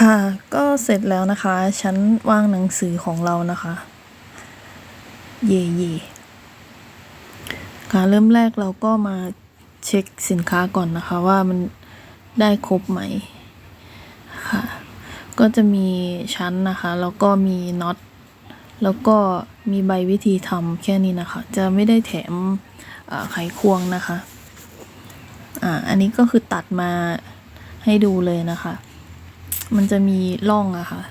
ค่ะ ก็เสร็จแล้วนะคะ ชั้นวางหนังสือของเรานะคะ เย่เย่ค่ะเริ่มแรกเราก็มาเช็คสินค้าก่อนนะคะ ว่ามันได้ครบไหมค่ะ ก็จะมีชั้นนะคะ แล้วก็มีน็อต แล้วก็มีใบวิธีทำแค่นี้นะคะ จะไม่ได้แถมไขควงนะคะ อ่า อันนี้ก็คือตัดมาให้ดูเลยนะคะ มันจะมีร่องอะค่ะ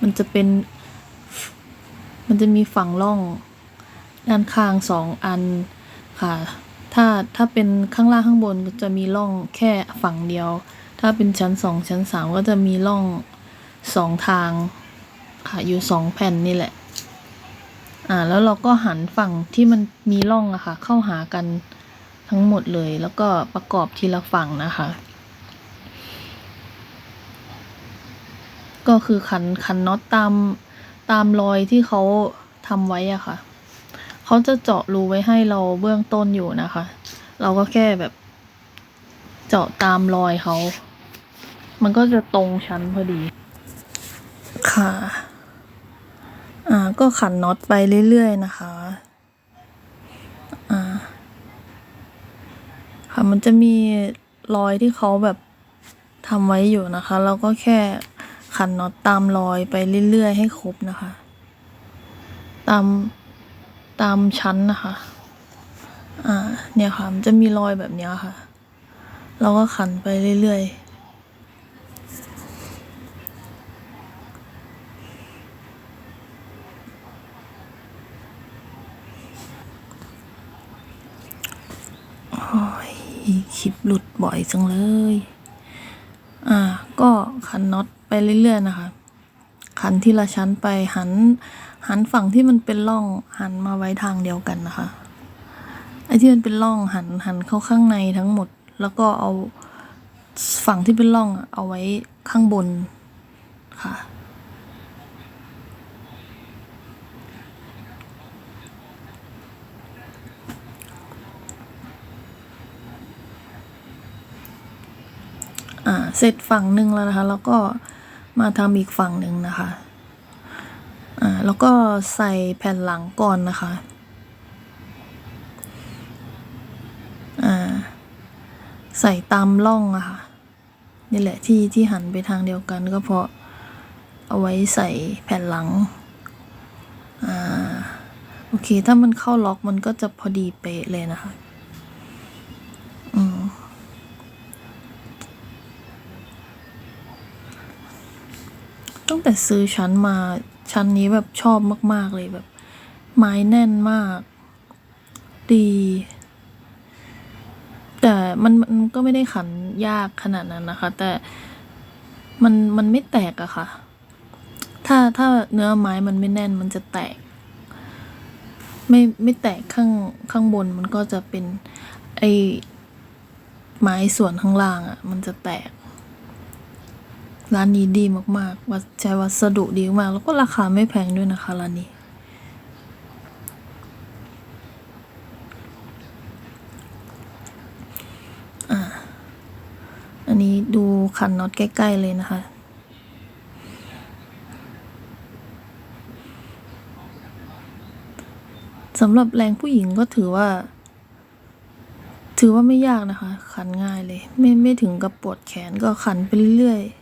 มันจะเป็น มันจะมีฝั่งร่อง ด้านข้างสองอันค่ะ ถ้าถ้าเป็นข้างล่างข้างบนก็จะมีร่องแค่ฝั่งเดียว ถ้าเป็นชั้นสองชั้นสามก็จะมีร่องสองทางค่ะอยู่สองแผ่นนี่แหละ อ่า แล้วเราก็หันฝั่งที่มันมีร่องอะค่ะ เข้าหากันทั้งหมดเลย แล้วก็ประกอบทีละฝั่งนะคะ ก็คือขันขันน็อตตามตามรอยที่เขาทำไว้อะค่ะ เขาจะเจาะรูไว้ให้เราเบื้องต้นอยู่นะคะ เราก็แค่แบบเจาะตามรอยเขา มันก็จะตรงชั้นพอดี ค่ะ อ่า ก็ขันน็อตไปเรื่อยๆนะคะ อ่า ค่ะ มันจะมีรอยที่เขาแบบทำไว้อยู่นะคะ เราก็แค่ ขันน็อตตามรอยไปเรื่อยๆให้ครบนะคะ ตามตามชั้นนะคะ อ่า เนี่ยค่ะมันจะมีรอยแบบเนี้ยค่ะ เราก็ขันไปเรื่อยๆคลิปหลุดบ่อยจังเลย ขันน็อตไปเรื่อยๆนะคะ ขันทีละชั้นไปหันหันฝั่งที่มันเป็นร่องหันมาไว้ทางเดียวกันนะคะไอ้ที่มันเป็นร่องหันหันเข้าข้างในทั้งหมด แล้วก็เอาฝั่งที่เป็นร่องอะเอาไว้ข้างบนค่ะ เสร็จฝั่งหนึ่งแล้วนะคะ แล้วก็มาทำอีกฝั่งหนึ่งนะคะอ่าแล้วก็ใส่แผ่นหลังก่อนนะคะอ่าใส่ตามร่องอะค่ะนี่แหละที่ที่หันไปทางเดียวกันก็เพราะเอาไว้ใส่แผ่นหลังอ่าโอเคถ้ามันเข้าล็อกมันก็จะพอดีเป๊ะเลยนะคะ ตั้งแต่ซื้อชั้นมาชั้นนี้แบบชอบมาก ๆ เลยแบบ ไม้แน่นมาก ดี แต่มันมันก็ไม่ได้ขันยากขนาดนั้นนะคะ แต่มันมันไม่แตกอะค่ะ ถ้าถ้าเนื้อไม้มันไม่แน่นมันจะแตก ไม่ไม่แตกข้างข้างบนมันก็จะเป็นไอไม้ส่วนข้างล่างอะมันจะแตก ร้านนี้ดีมากๆวัสใช้วัสดุดีมาก แล้วก็ราคาไม่แพงด้วยนะคะร้านนี้อ่าอันนี้ดูขันน็อตใกล้ ๆ เลยนะคะ สำหรับแรงผู้หญิงก็ถือว่า ถือว่าไม่ยากนะคะ ขันง่ายเลย ไม่ไม่ถึงกับปวดแขนก็ขันไปเรื่อยๆ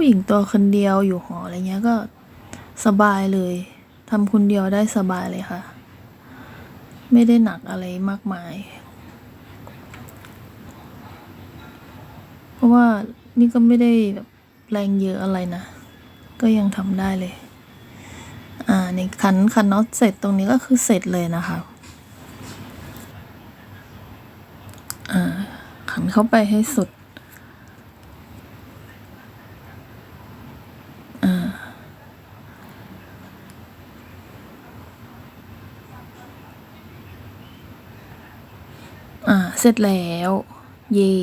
ผู้หญิงตัวคนเดียวอยู่หออะไรเงี้ยก็สบายเลยทำคนเดียวได้สบายเลยค่ะ ไม่ได้หนักอะไรมากมาย เพราะว่านี่ก็ไม่ได้แบบแรงเยอะอะไรนะ ก็ยังทำได้เลย อ่าในขันขันน็อตเสร็จตรงนี้ก็คือเสร็จเลยนะคะ อ่าขันเข้าไปให้สุด อ่า เสร็จแล้ว เย่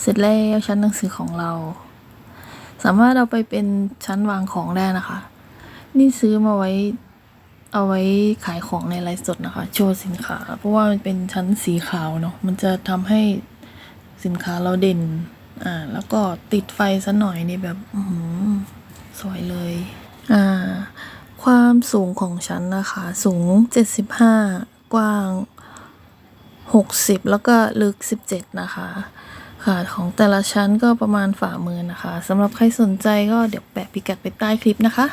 เสร็จแล้วชั้นหนังสือของเรา สามารถเอาไปเป็นชั้นวางของได้นะคะ นี่ซื้อมาไว้เอาไว้ขายของในไลฟ์สดนะคะ โชว์สินค้า เพราะว่ามันเป็นชั้นสีขาวเนาะมันจะทำให้สินค้าเราเด่น อ่า แล้วก็ติดไฟซะหน่อยนี่แบบอือหือสวยเลย อ่า ความสูงของชั้นนะคะ สูง 75 กว้าง 60 แล้วก็ลึก 17 นะคะค่ะของแต่ละชั้นก็ประมาณฝ่ามือนะคะสำหรับใครสนใจก็เดี๋ยวแปะพิกัดไปใต้คลิปนะคะ